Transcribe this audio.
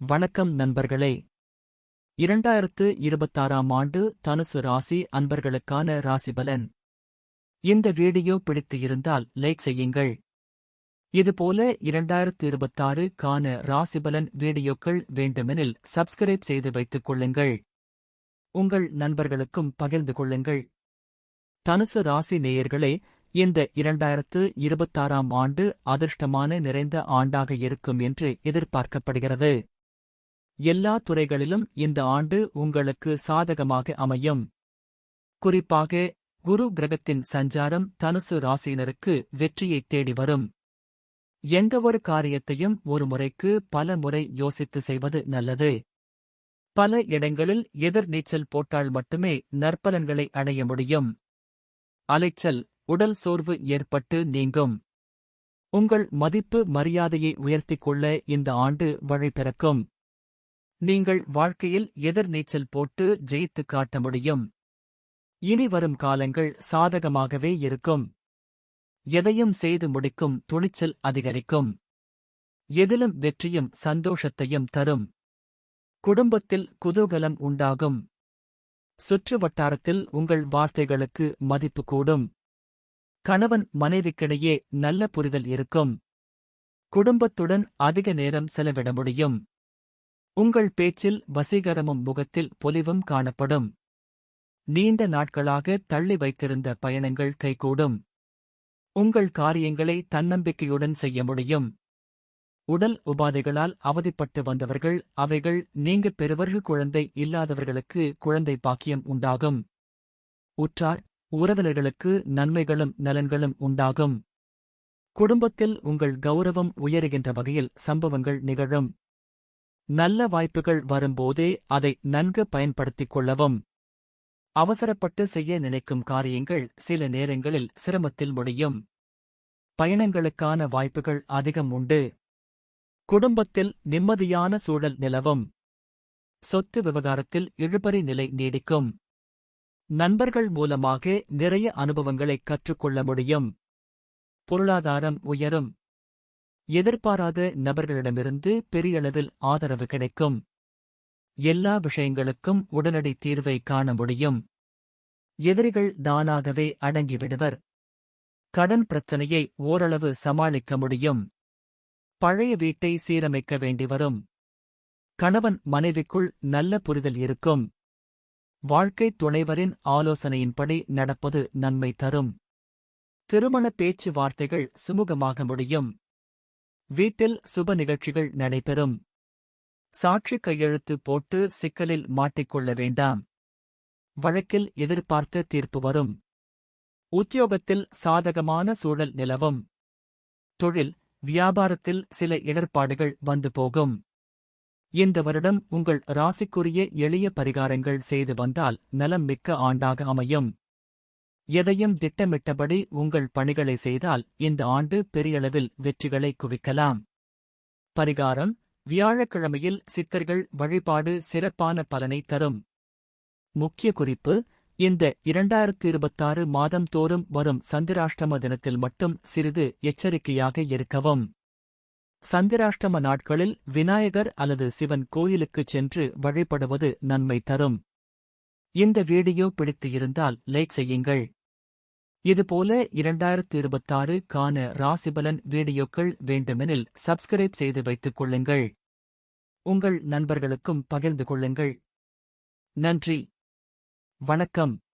வணக்கம் நண்பர்களே. இரண்டாயிரத்து இருபத்தாறாம் ஆண்டு தனுசு ராசி அன்பர்களுக்கான ராசிபலன். இந்த வீடியோ பிடித்து இருந்தால் லைக் செய்யுங்கள். இதுபோல இரண்டாயிரத்து இருபத்தாறு கான ராசிபலன் வீடியோக்கள் வேண்டுமெனில் சப்ஸ்கிரைப் செய்து வைத்துக் கொள்ளுங்கள். உங்கள் நண்பர்களுக்கும் பகிர்ந்து கொள்ளுங்கள். தனுசு ராசி நேயர்களே இந்த இரண்டாயிரத்து இருபத்தாறாம் ஆண்டு அதிர்ஷ்டமான நிறைந்த ஆண்டாக இருக்கும் என்று எதிர்பார்க்கப்படுகிறது. எல்லா துறைகளிலும் இந்த ஆண்டு உங்களுக்கு சாதகமாக அமையும். குறிப்பாக குரு கிரகத்தின் சஞ்சாரம் தனுசு ராசியினருக்கு வெற்றியைத் தேடி வரும். எந்த ஒரு காரியத்தையும் ஒரு முறைக்கு பல முறை யோசித்து செய்வது நல்லது. பல இடங்களில் எதிர்நீச்சல் போட்டால் மட்டுமே நற்பலன்களை அடைய முடியும். அலைச்சல் உடல் சோர்வு ஏற்பட்டு நீங்கும். உங்கள் மதிப்பு மரியாதையை உயர்த்திக் கொள்ள இந்த ஆண்டு வழி பிறக்கும் நீங்கள் வாழ்க்கையில் எதிர்நீச்சல் போட்டு ஜெயித்து காட்ட முடியும். இனி வரும் காலங்கள் சாதகமாகவே இருக்கும். எதையும் செய்து முடிக்கும் துணிச்சல் அதிகரிக்கும். எதிலும் வெற்றியும் சந்தோஷத்தையும் தரும். குடும்பத்தில் குதூகலம் உண்டாகும். சுற்று வட்டாரத்தில் உங்கள் வார்த்தைகளுக்கு மதிப்பு கூடும். கணவன் மனைவிக்கிடையே நல்ல புரிதல் இருக்கும். குடும்பத்துடன் அதிக நேரம் செலவிட முடியும். உங்கள் பேச்சில் வசீகரமும் முகத்தில் பொலிவும் காணப்படும். நீண்ட நாட்களாக தள்ளி வைத்திருந்த பயணங்கள் கைகூடும். உங்கள் காரியங்களை தன்னம்பிக்கையுடன் செய்ய முடியும். உடல் உபாதைகளால் அவதிப்பட்டு வந்தவர்கள் அவைகள் நீங்க பெறுவர்கள் குழந்தை இல்லாதவர்களுக்கு குழந்தை பாக்கியம் உண்டாகும். உற்றார் உறவினர்களுக்கு நன்மைகளும் நலன்களும் உண்டாகும். குடும்பத்தில் உங்கள் கௌரவம் உயருகின்ற வகையில் சம்பவங்கள் நிகழும். நல்ல வாய்ப்புகள் வரும்போதே அதை நன்கு பயன்படுத்திக் கொள்ளவும். அவசரப்பட்டு செய்ய நினைக்கும் காரியங்கள் சில நேரங்களில் சிரமத்தில் முடியும். பயணங்களுக்கான வாய்ப்புகள் அதிகம் உண்டு. குடும்பத்தில் நிம்மதியான சூழல் நிலவும். சொத்து விவகாரத்தில் இழுபறி நிலை நீடிக்கும். நண்பர்கள் மூலமாக நிறைய அனுபவங்களை கற்றுக்கொள்ள முடியும். பொருளாதாரம் உயரும். எதிர்பாராத நபர்களிடமிருந்து பெரியளவில் ஆதரவு கிடைக்கும். எல்லா விஷயங்களுக்கும் உடனடி தீர்வை காண முடியும். எதிரிகள் தானாகவே அடங்கிவிடுவர். கடன் பிரச்சனையை ஓரளவு சமாளிக்க முடியும். பழைய வீட்டை சீரமைக்க வேண்டி வரும். கணவன் மனைவிக்குள் நல்ல புரிதல் இருக்கும். வாழ்க்கைத் துணைவரின் ஆலோசனையின்படி நடப்பது நன்மை தரும். திருமண பேச்சுவார்த்தைகள் சுமூகமாக முடியும். வீட்டில் சுப நிகழ்ச்சிகள் நடைபெறும். சாட்சி கையெழுத்து போட்டு சிக்கலில் மாட்டிக்கொள்ள வேண்டாம். வழக்கில் எதிர்பார்த்த தீர்ப்பு வரும். உத்தியோகத்தில் சாதகமான சூழல் நிலவும். தொழில் வியாபாரத்தில் சில இடர்பாடுகள் வந்து போகும். இந்த வருடம் உங்கள் ராசிக்குரிய எளிய பரிகாரங்கள் செய்து வந்தால் நலம் மிக்க ஆண்டாக அமையும். எதையும் திட்டமிட்டபடி உங்கள் பணிகளை செய்தால் இந்த ஆண்டு பெரியளவில் வெற்றிகளை குவிக்கலாம். பரிகாரம் வியாழக்கிழமையில் சித்தர்கள் வழிபாடு சிறப்பான பலனை தரும். முக்கிய குறிப்பு இந்த இரண்டாயிரத்து இருபத்தாறு மாதம் தோறும் வரும் சந்திராஷ்டம தினத்தில் மட்டும் சிறிது எச்சரிக்கையாக இருக்கவும். சந்திராஷ்டம நாட்களில் விநாயகர் அல்லது சிவன் கோயிலுக்குச் சென்று வழிபடுவது நன்மை தரும். இந்த வீடியோ பிடித்து இருந்தால் லைக் செய்யுங்கள். இதுபோல இரண்டாயிரத்து இருபத்தாறு கான ராசிபலன் வீடியோக்கள் வேண்டுமெனில் சப்ஸ்கிரைப் செய்து வைத்துக் கொள்ளுங்கள். உங்கள் நண்பர்களுக்கும் பகிர்ந்து கொள்ளுங்கள். நன்றி. வணக்கம்.